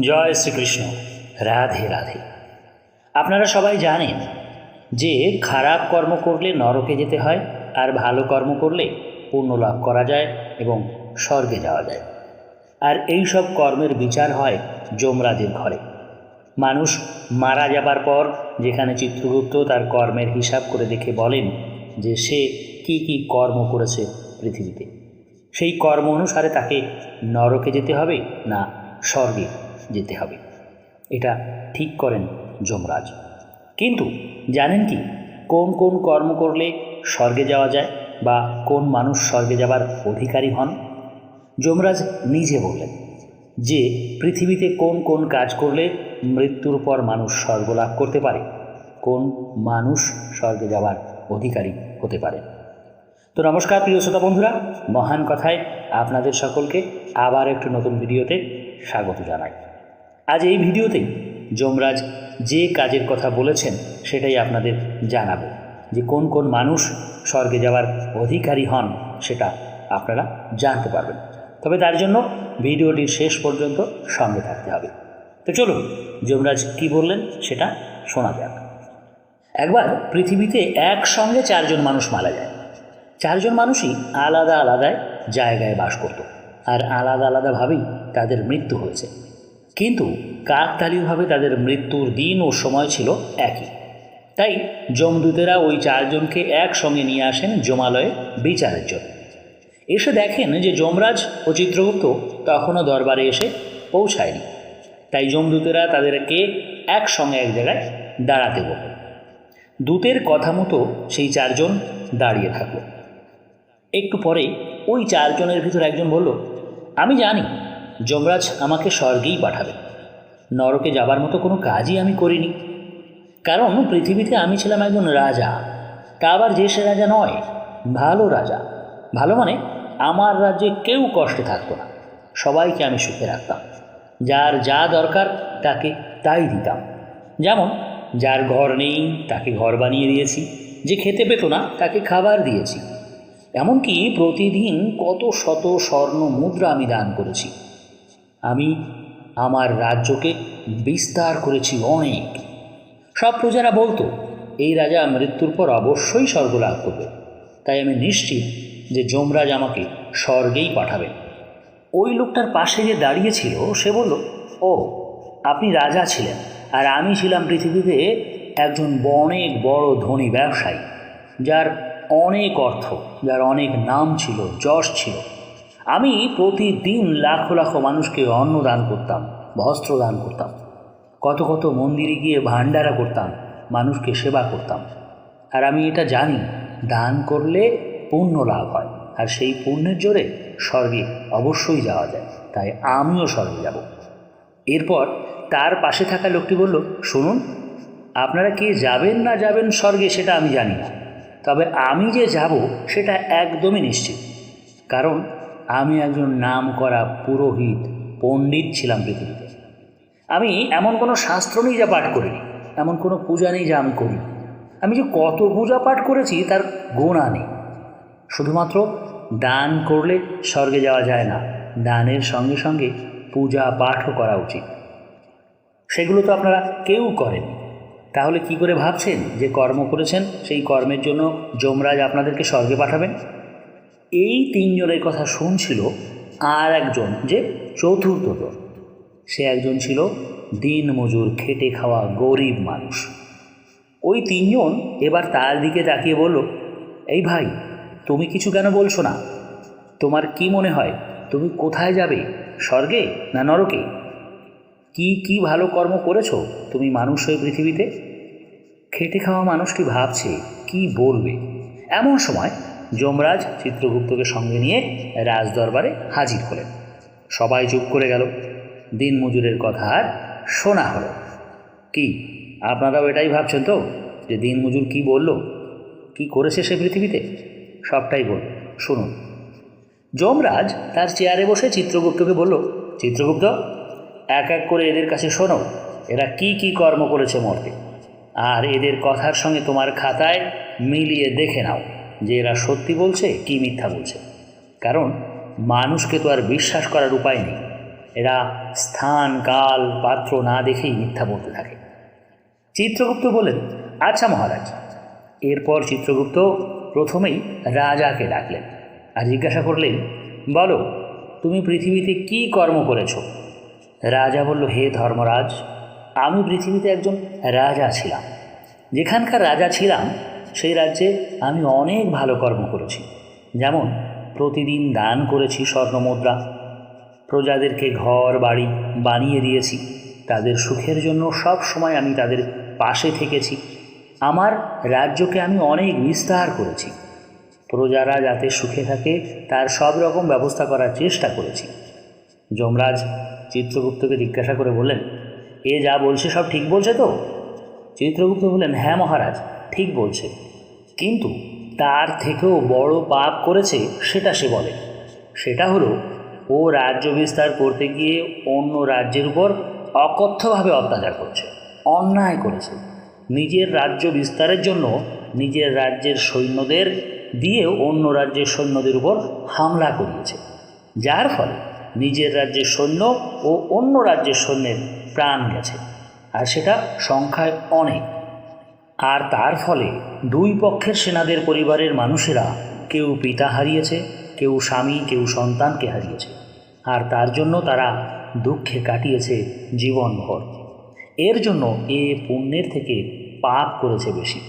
জয় শ্রীকৃষ্ণ। রাধে রাধে। আপনারা সবাই জানেন যে খারাপ কর্ম করলে নরকে যেতে হয়, আর ভালো কর্ম করলে পুণ্য লাভ করা যায় এবং স্বর্গে যাওয়া যায়। আর এই সব কর্মের বিচার হয় যমরাজের ঘরে। মানুষ মারা যাবার পর যেখানে চিত্রগুপ্ত তার কর্মের হিসাব করে দেখে বলেন যে সে কি কি কর্ম করেছে পৃথিবীতে। সেই কর্ম অনুসারে তাকে নরকে যেতে হবে না স্বর্গে। যেতে হবে। এটা ঠিক করেন যমরাজ। কিন্তু জানেন কি, কোন কোন কর্ম করলে স্বর্গে যাওয়া যায় বা কোন মানুষ স্বর্গে যাবার অধিকারী হন? যমরাজ নিজে বললেন যে, পৃথিবীতে কোন কোন কাজ করলে মৃত্যুর পর মানুষ স্বর্গ লাভ করতে পারে? কোন মানুষ স্বর্গে যাওয়ার অধিকারী হতে পারে? তো নমস্কার প্রিয় শ্রোতা বন্ধুরা, মহান কথায় আপনাদের সকলকে আবার একটু নতুন ভিডিওতে স্বাগত জানাই। আজ এই ভিডিওতেই যমরাজ যে কাজের কথা বলেছেন সেটাই আপনাদের জানাব যে কোন কোন মানুষ স্বর্গে যাওয়ার অধিকারী হন সেটা আপনারা জানতে পারবেন। তবে তার জন্য ভিডিওটির শেষ পর্যন্ত সঙ্গে থাকতে হবে। তো চলুন, যমরাজ কি বললেন সেটা শোনা যাক। একবার পৃথিবীতে একসঙ্গে চারজন মানুষ মারা যায়। চারজন মানুষই আলাদা আলাদায় জায়গায় বাস করত। আর আলাদা আলাদাভাবেই তাদের মৃত্যু হয়েছে। কিন্তু কাকতালীয়ভাবে তাদের মৃত্যুর দিন ও সময় ছিল একই। তাই যমদূতেরা ওই চারজনকে একসঙ্গে নিয়ে আসেন জমালয়ে বিচারের জন্য। এসে দেখেন যে যমরাজ ও চিত্রগুপ্ত তখনও দরবারে এসে পৌঁছায়নি। তাই যমদূতেরা তাদেরকে একসঙ্গে এক জায়গায় দাঁড়াতে বলল দূতের কথা মতো সেই চারজন দাঁড়িয়ে থাকল। একটু পরে ওই চারজনের ভিতর একজন বলল, আমি জানি যমরাজ আমাকে স্বর্গেই পাঠাবে। নরকে যাবার মতো কোনো কাজই আমি করিনি। কারণ পৃথিবীতে আমি ছিলাম একজন রাজা। তা আবার যে সে রাজা নয়, ভালো রাজা। ভালো মানে আমার রাজ্যে কেউ কষ্টে থাকতো না। সবাইকে আমি সুখে রাখতাম। যার যা দরকার তাকে তাই দিতাম। যেমন, যার ঘর নেই তাকে ঘর বানিয়ে দিয়েছি। যে খেতে পেত না তাকে খাবার দিয়েছি। এমনকি প্রতিদিন কত শত স্বর্ণ মুদ্রা আমি দান করেছি। আমি আমার রাজ্যকে বিস্তার করেছি অনেক। সব প্রজারা বলতো, এই রাজা মৃত্যুর পর অবশ্যই স্বর্গ লাভ করবে। তাই আমি নিশ্চিত যে যমরাজ আমাকে স্বর্গেই পাঠাবেন ওই লোকটার পাশে যে দাঁড়িয়েছিল, সে বলল, ও, আপনি রাজা ছিলেন, আর আমি ছিলাম পৃথিবীতে একজন অনেক বড় ধনী ব্যবসায়ী, যার অনেক অর্থ, যার অনেক নাম ছিল, যশ ছিল। আমি প্রতিদিন লাখো লাখো মানুষকে অন্ন দান করতাম বস্ত্র দান করতাম। কত কত মন্দিরে গিয়ে ভান্ডারা করতাম, মানুষকে সেবা করতাম। আর আমি এটা জানি, দান করলে পুণ্য লাভ হয়, আর সেই পুণ্যের জোরে স্বর্গে অবশ্যই যাওয়া যায়, তাই আমিও স্বর্গে যাব। এরপর তার পাশে থাকা লোকটি বলল, শুনুন, আপনারা কে যাবেন না যাবেন স্বর্গে সেটা আমি জানি না। তবে আমি যে যাব সেটা একদমই নিশ্চিত। কারণ আমি একজন নাম করা পুরোহিত, পণ্ডিত ছিলাম পৃথিবীতে। আমি এমন কোনো শাস্ত্র নেই যা পাঠ করিনি, এমন কোনো পূজা নেই যা আমি করি আমি যে কত পূজা পাঠ করেছি তার গোনা নেই। শুধুমাত্র দান করলে স্বর্গে যাওয়া যায় না, দানের সঙ্গে সঙ্গে পূজা পাঠও করা উচিত। সেগুলো তো আপনারা কেউ করেন। তাহলে কি করে ভাবছেন যে কর্ম করেছেন, সেই কর্মের জন্য যমরাজ আপনাদেরকে স্বর্গে পাঠাবেন? এই তিনজনের কথা শুনছিল আর একজন যে চতুর্থজন সে একজন ছিল দিন মজুর খেটে খাওয়া গরিব মানুষ। ওই তিনজন এবার তার দিকে তাকিয়ে বলল, এই ভাই, তুমি কিছু কেন বলছো না? তোমার কি মনে হয়, তুমি কোথায় যাবে, স্বর্গে না নরকে? কি কি ভালো কর্ম করেছ তুমি মানুষ হয়ে পৃথিবীতে? খেটে খাওয়া মানুষটি ভাবছে, কি বলবে? এমন সময় যমরাজ চিত্রগুপ্তকে সঙ্গে নিয়ে রাজদরবারে হাজির হলেন। সবাই চুপ করে গেল। দিন মজুরের কথা আর শোনা হলো। কি, আপনারাও এটাই ভাবছেন তো যে দিন মজুর কী বলল? কি করেছে সে পৃথিবীতে? সবটাই বল শুনুন। যমরাজ তার চেয়ারে বসে চিত্রগুপ্তকে বলল, চিত্রগুপ্ত, এক এক করে এদের কাছে শোনো, এরা কি কি কর্ম করেছে মর্তে। আর এদের কথার সঙ্গে তোমার খাতায় মিলিয়ে দেখে নাও। যে এরা সত্যি বলছে কি মিথ্যা বলছে। কারণ মানুষকে তো আর বিশ্বাস করার উপায় নেই। এরা স্থান, কাল, পাত্র না দেখেই মিথ্যা বলতে থাকে। চিত্রগুপ্ত বলেন আচ্ছা মহারাজ। এরপর চিত্রগুপ্ত প্রথমেই রাজাকে ডাকলেন আর জিজ্ঞাসা করলেন, বলো, তুমি পৃথিবীতে কি কর্ম করেছ? রাজা বলল, হে ধর্মরাজ, আমি পৃথিবীতে একজন রাজা ছিলাম। যেখানকার রাজা ছিলাম সেই রাজ্যে আমি অনেক ভালো কর্ম করেছি। যেমন, প্রতিদিন দান করেছি স্বর্ণমুদ্রা প্রজাদেরকে ঘর, বাড়ি বানিয়ে দিয়েছি। তাদের সুখের জন্য সব সময় আমি তাদের পাশে থেকেছি। আমার রাজ্যকে আমি অনেক বিস্তার করেছি। প্রজারা যাতে সুখে থাকে, তার সব রকম ব্যবস্থা করার চেষ্টা করেছি। যমরাজ চিত্রগুপ্তকে জিজ্ঞাসা করে বললেন, এ যা বলছে সব ঠিক বলছে তো? চিত্রগুপ্ত বললেন হ্যাঁ মহারাজ, ঠিক বলছে। কিন্তু তার থেকেও বড় পাপ করেছে সেটা সে বলে। সেটা হলো, ও রাজ্য বিস্তার করতে গিয়ে অন্য রাজ্যের উপর অকথ্যভাবে অত্যাচার করছে, অন্যায় করেছে। নিজের রাজ্য বিস্তারের জন্য নিজের রাজ্যের সৈন্যদের দিয়ে অন্য রাজ্যের সৈন্যদের উপর হামলা করিয়েছে। যার ফলে নিজের রাজ্যের সৈন্য ও অন্য রাজ্যের সৈন্যের প্রাণ গেছে। আর সেটা সংখ্যায় অনেক। আর তার ফলে দুই পক্ষের সেনাদের পরিবারের মানুষেরা কেউ পিতা হারিয়েছে, কেউ স্বামী, কেউ সন্তানকে হারিয়েছে। আর তার জন্য তারা দুঃখে কাটিয়েছে জীবনভর। এর জন্য এ পুণ্যের থেকে পাপ করেছে বেশি।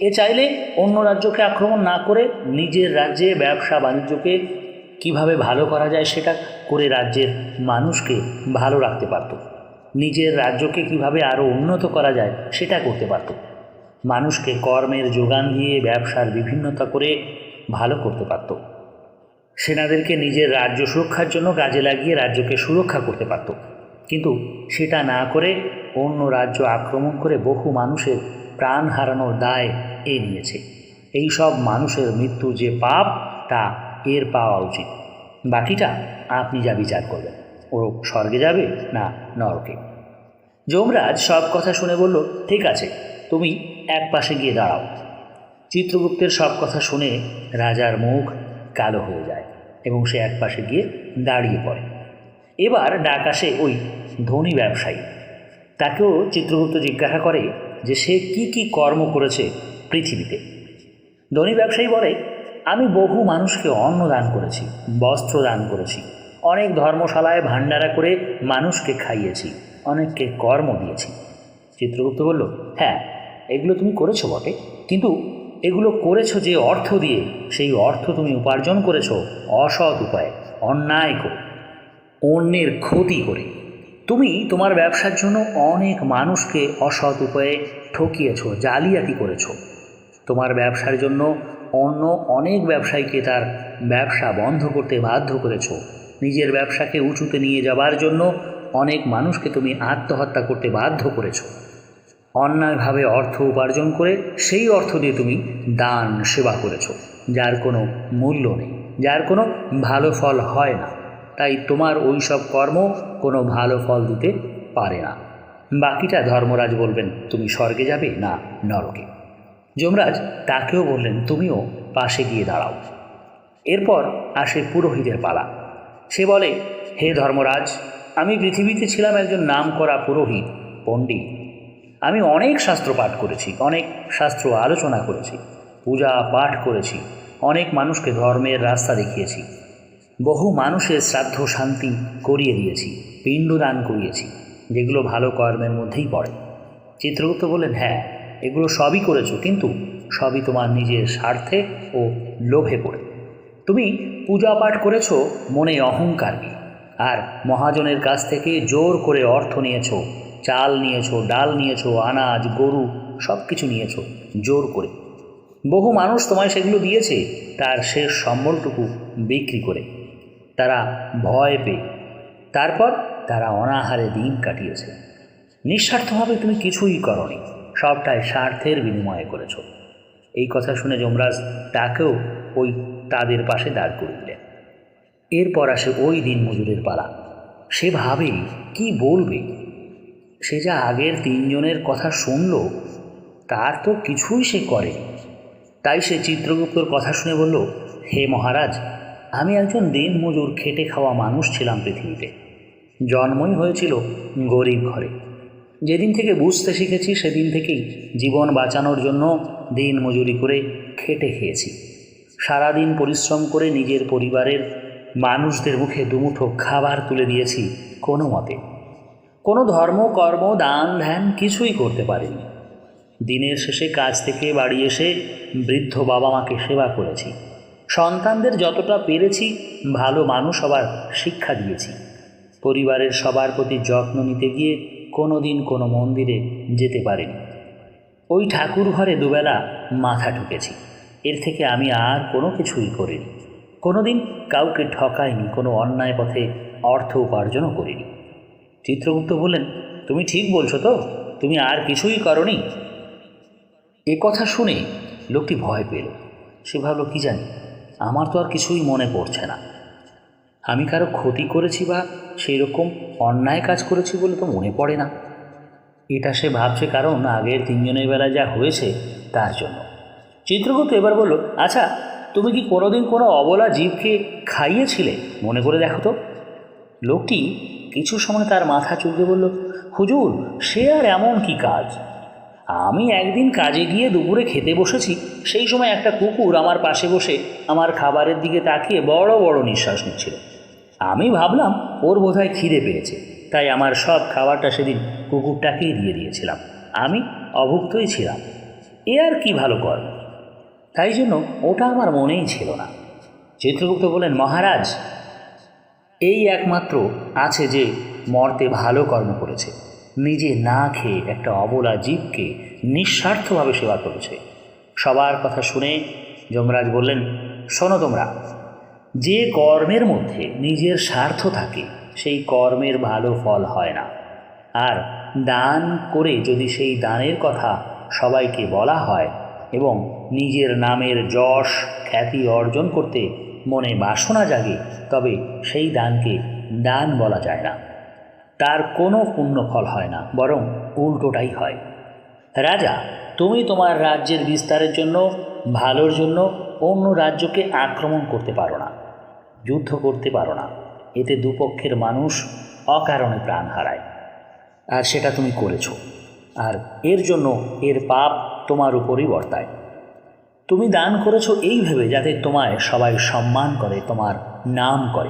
এ চাইলে অন্য রাজ্যকে আক্রমণ না করে নিজের রাজ্যে ব্যবসা বাণিজ্যকে কীভাবে ভালো করা যায় সেটা করে রাজ্যের মানুষকে ভালো রাখতে পারত। নিজের রাজ্যকে কীভাবে আরও উন্নত করা যায় সেটা করতে পারত। মানুষকে কর্মের যোগান দিয়ে ব্যবসার বিভিন্নতা করে ভালো করতে পারত। সেনাদেরকে নিজের রাজ্য সুরক্ষার জন্য কাজে লাগিয়ে রাজ্যকে সুরক্ষা করতে পারত। কিন্তু সেটা না করে অন্য রাজ্য আক্রমণ করে বহু মানুষের প্রাণ হারানোর দায় এ নিয়েছে। এই সব মানুষের মৃত্যু যে পাপ, তা এর পাওয়া উচিত। বাকিটা আপনি যা বিচার করবেন। ও স্বর্গে যাবে না নরকে? যমরাজ সব কথা শুনে বলল, ঠিক আছে, তুমি এক পাশে গিয়ে দাঁড়াও। চিত্রগুপ্তের সব কথা শুনে রাজার মুখ কালো হয়ে যায় এবং সে এক পাশে গিয়ে দাঁড়িয়ে পড়ে। এবার ডাক আসে ওই ধনী ব্যবসায়ী। তাকেও চিত্রগুপ্ত জিজ্ঞাসা করে যে সে কি কি কর্ম করেছে পৃথিবীতে। ধনী ব্যবসায়ী বলে, আমি বহু মানুষকে অন্ন দান করেছি, বস্ত্র দান করেছি অনেক ধর্মশালায় ভাণ্ডারা করে মানুষকে খাইয়েছি, অনেককে কর্ম দিয়েছি। চিত্রগুপ্ত বলল হ্যাঁ এগুলো তুমি করেছ বটে, কিন্তু এগুলো করেছ যে অর্থ দিয়ে, সেই অর্থ তুমি উপার্জন করেছ অসৎ উপায়ে, অন্যায় করে, অন্যের ক্ষতি করে। তুমি তোমার ব্যবসার জন্য অনেক মানুষকে অসৎ উপায়ে ঠকিয়েছ, জালিয়াতি করেছ। তোমার ব্যবসার জন্য অন্য অনেক ব্যবসায়ীকে তার ব্যবসা বন্ধ করতে বাধ্য করেছ। নিজের ব্যবসাকে উঁচুতে নিয়ে যাবার জন্য অনেক মানুষকে তুমি আত্মহত্যা করতে বাধ্য করেছ। অন্যায়ভাবে অর্থ উপার্জন করে সেই অর্থ দিয়ে তুমি দান, সেবা করেছ, যার কোনো মূল্য নেই, যার কোনো ভালো ফল হয় না। তাই তোমার ওই সব কর্ম কোনো ভালো ফল দিতে পারে না। বাকিটা ধর্মরাজ বলবেন, তুমি স্বর্গে যাবে না নরকে? যমরাজ তাকেও বললেন, তুমিও পাশে গিয়ে দাঁড়াও। এরপর আসে পুরোহিতের পালা। সে বলে, হে ধর্মরাজ, আমি পৃথিবীতে ছিলাম একজন নাম করা পুরোহিত, পণ্ডিত। আমি অনেক শাস্ত্র পাঠ করেছি, অনেক শাস্ত্র আলোচনা করেছি, পূজা পাঠ করেছি, অনেক মানুষকে ধর্মের রাস্তা দেখিয়েছি। বহু মানুষের শ্রাদ্ধ শান্তি করিয়ে দিয়েছি, পিণ্ডদান করিয়েছি, যেগুলো ভালো কর্মের মধ্যেই পড়ে। চিত্রগুপ্ত বললেন হ্যাঁ এগুলো সবই করেছ, কিন্তু সবই তোমার নিজের স্বার্থে ও লোভে পড়ে। তুমি পূজা পাঠ করেছ মনে অহংকার নিয়ে আর মহাজনের কাছ থেকে জোর করে অর্থ নিয়েছো, চাল নিয়েছো, ডাল নিয়েছো, আনাজ, গরু সব কিছু নিয়েছো জোর করে। বহু মানুষ তোমায় সেগুলো দিয়েছে, তার শেষ সম্বলটুকু বিক্রি করে। তারা ভয় পেয়ে, তারপর তারা অনাহারে দিন কাটিয়েছে। নিঃস্বার্থভাবে তুমি কিছুই করনি, সবটাই স্বার্থের বিনিময়ে করেছ। এই কথা শুনে যমরাজ তাকেও ওই তাদের পাশে দাঁড় করে দিলেন এরপর আসে ওই দিন মজুরের পালা। সে ভাবে, কি বলবে? সে যা আগের তিনজনের কথা শুনল, তার তো কিছুই সে করে। তাই সে চিত্রগুপ্তর কথা শুনে বলল, হে মহারাজ, আমি একজন দিন মজুর খেটে খাওয়া মানুষ ছিলাম পৃথিবীতে। জন্মই হয়েছিল গরিব ঘরে। যেদিন থেকে বুঝতে শিখেছি, সেদিন থেকেই জীবন বাঁচানোর জন্য দিন মজুরি করে খেটে খেয়েছি। সারাদিন পরিশ্রম করে নিজের পরিবারের মানুষদের মুখে দুমুঠো খাবার তুলে দিয়েছি কোনো মতে। কোনো ধর্ম, কর্ম, দান, ধ্যান কিছুই করতে পারিনি। দিনের শেষে কাজ থেকে বাড়ি এসে বৃদ্ধ বাবা মাকে সেবা করেছি। সন্তানদের যতটা পেরেছি, ভালো মানুষ হবার শিক্ষা দিয়েছি। পরিবারের সবার প্রতি যত্ন নিতে গিয়ে কোনো দিন কোনো মন্দিরে যেতে পারিনি। ওই ঠাকুর ঘরে দুবেলা মাথা ঠুকেছি। এর থেকে আমি আর কোনো কিছুই করিনি। কোনো দিন কাউকে ঠকাইনি, কোনো অন্যায় পথে অর্থ উপার্জনও করিনি। চিত্রগুপ্ত বললেন, তুমি ঠিক বলছো তো? তুমি আর কিছুই করনি? এ কথা শুনে লোকটি ভয় পেল। সে ভাবলো, কি জানি? আমার তো আর কিছুই মনে পড়ছে না। আমি কারও ক্ষতি করেছি বা সেই রকম অন্যায় কাজ করেছি বলে তো মনে পড়ে না। এটা সে ভাবছে কারণ আগের তিনজনের বেলায় যা হয়েছে তার জন্য। চিত্রগুপ্ত এবার বলল আচ্ছা তুমি কি কোনোদিন কোনো অবলা জীবকে খাইয়েছিলে? মনে করে দেখো তো। লোকটি কিছু সময় তার মাথা চুলকে বলল, হুজুর, সে আর এমন কি কাজ? আমি একদিন কাজে গিয়ে দুপুরে খেতে বসেছি, সেই সময় একটা কুকুর আমার পাশে বসে আমার খাবারের দিকে তাকিয়ে বড় বড় নিঃশ্বাস নিচ্ছিল। আমি ভাবলাম, ওর বোধহয় খিদে পেয়েছে, তাই আমার সব খাবারটা সেদিন কুকুরটাকেই দিয়ে দিয়েছিলাম। আমি অভুক্তই ছিলাম। এ আর কি ভালো কর? তাই জন্য ওটা আমার মনেই ছিল না। চিত্রগুপ্ত বলেন মহারাজ, এই একমাত্র আছে যে মর্তে ভালো কর্ম করেছে। নিজে না খেয়ে একটা অবলা জীবকে নিঃস্বার্থভাবে সেবা করেছে। সবার কথা শুনে যমরাজ বললেন, শোনো তোমরা, যে কর্মের মধ্যে নিজের স্বার্থ থাকে, সেই কর্মের ভালো ফল হয় না। আর দান করে যদি সেই দানের কথা সবাইকে বলা হয় এবং নিজের নামের যশ, খ্যাতি অর্জন করতে মনে বাসনা জাগে, তবে সেই দানকে দান বলা যায় না। তার কোনো পুণ্য ফল হয় না, বরং উল্টোটাই হয়। রাজা, তুমি তোমার রাজ্যের বিস্তারের জন্য, ভালোর জন্য অন্য রাজ্যকে আক্রমণ করতে পারো না, যুদ্ধ করতে পারো না। এতে দুপক্ষের মানুষ অকারণে প্রাণ হারায়। আর সেটা তুমি করেছ। আর এর জন্য এর পাপ তোমার উপরই বর্তায়। তুমি দান করেছ এই ভেবে যাতে তোমায় সবাই সম্মান করে, তোমার নাম করে।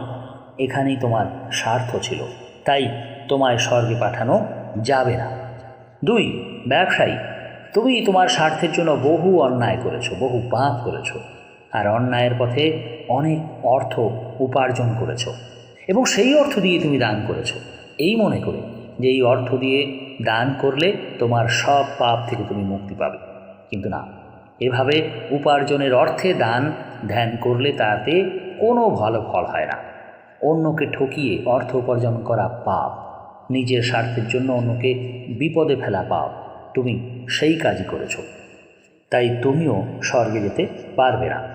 এখানেই তোমার স্বার্থ ছিল। তাই তোমায় স্বর্গে পাঠানো যাবে না। দুই, ব্যবসায়ী, তুমি তোমার স্বার্থের জন্য বহু অন্যায় করেছ, বহু পাপ করেছ। আর অন্যায়ের পথে অনেক অর্থ উপার্জন করেছ। এবং সেই অর্থ দিয়ে তুমি দান করেছ। এই মনে করে যে এই অর্থ দিয়ে দান করলে তোমার সব পাপ থেকে তুমি মুক্তি পাবে। কিন্তু না। এভাবে উপার্জনের অর্থে দান, ধ্যান করলে তাতে কোনো ভালো ফল হয় না। অন্যকে ঠকিয়ে অর্থ উপার্জন করা পাপ, নিজের স্বার্থের জন্য অন্যকে বিপদে ফেলা পাপ, তুমি সেই কাজই করেছ। তাই তুমিও স্বর্গে যেতে পারবে না।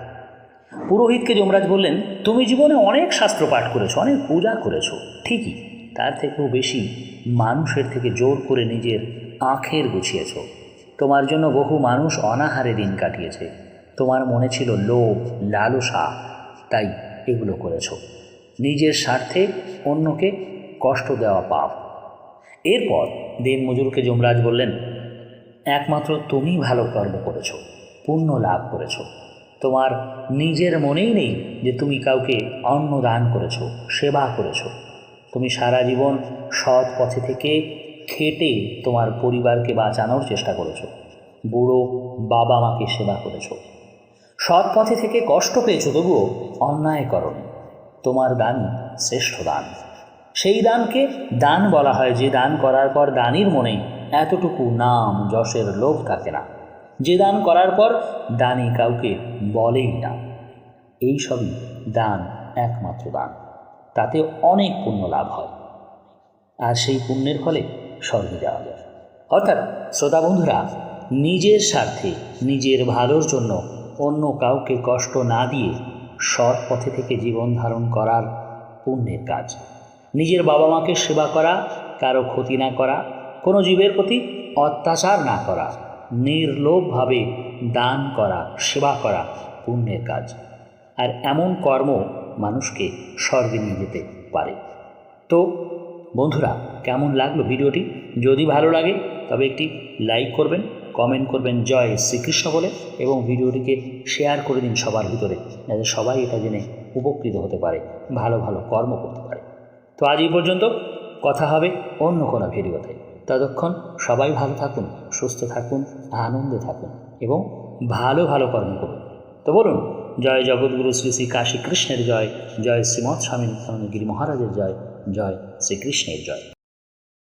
পুরোহিতকে যমরাজ বললেন, তুমি জীবনে অনেক শাস্ত্র পাঠ করেছ, অনেক পূজা করেছ, ঠিকই। তার থেকেও বেশি মানুষের থেকে জোর করে নিজের আখের গুছিয়েছ। তোমার জন্য বহু মানুষ অনাহারে দিন কাটিয়েছে। তোমার মনে ছিল লোভ, লালসা, তাই এগুলো করেছ। নিজের স্বার্থে অন্যকে কষ্ট দেওয়া পাপ। এরপর দিন মজুরকে যমরাজ বললেন, একমাত্র তুমি ভালো কর্ম করেছ, পুণ্য লাভ করেছ। তোমার নিজের মনেই নেই যে তুমি কাউকে অন্ন দান করেছ, সেবা করেছ। তুমি সারা জীবন সৎ পথে থেকে খেটে তোমার পরিবারকে বাঁচানোর চেষ্টা করেছ। বুড়ো বাবা মাকে সেবা করেছ। সৎ পথে থেকে কষ্ট পেয়েছ তবুও অন্যায় করনি। তোমার দানই শ্রেষ্ঠ দান। সেই দানকে দান বলা হয়। যে দান করার পর দানির মনে এতটুকু নাম যশের লোভ থাকে না। যে দান করার পর দানি কাউকে বলেই না। এই সবই দান, একমাত্র দান। তাতে অনেক পুণ্য লাভ হয়। আর সেই পুণ্যের ফলে স্বর্গে যাওয়া যায় অর্থাৎ, শ্রোতা বন্ধুরা, নিজের স্বার্থে, নিজের ভালোর জন্য অন্য কাউকে কষ্ট না দিয়ে সৎ পথে থেকে জীবন ধারণ করার পুণ্যের কাজ। নিজের বাবা মাকে সেবা করা, কারও ক্ষতি না করা, কোনো জীবের প্রতি অত্যাচার না করা, নির্লোভভাবে দান করা, সেবা করা পুণ্যের কাজ। আর এমন কর্ম মানুষকে স্বর্গে নিয়ে যেতে পারে। তো বন্ধুরা, কেমন লাগল ভিডিওটি? যদি ভালো লাগে, তবে একটি লাইক করবেন, কমেন্ট করবেন জয় শ্রীকৃষ্ণ বলে এবং ভিডিওটিকে শেয়ার করে দিন সবার ভিতরে, যাতে সবাই এটা জেনে উপকৃত হতে পারে, ভালো ভালো কর্ম করতে পারে। তো আজ এই পর্যন্ত, কথা হবে অন্য কোনো ভিডিওতে। ততক্ষণ সবাই ভালো থাকুন, সুস্থ থাকুন, আনন্দে থাকুন এবং ভালো ভালো কর্ম করুন। তো বলুন, জয় জগৎগুরু শ্রী শ্রী কাশী কৃষ্ণের জয় জয় শ্রীমৎ স্বামী নিত্যানন্দ গিরি মহারাজের জয়। জয় শ্রীকৃষ্ণের জয়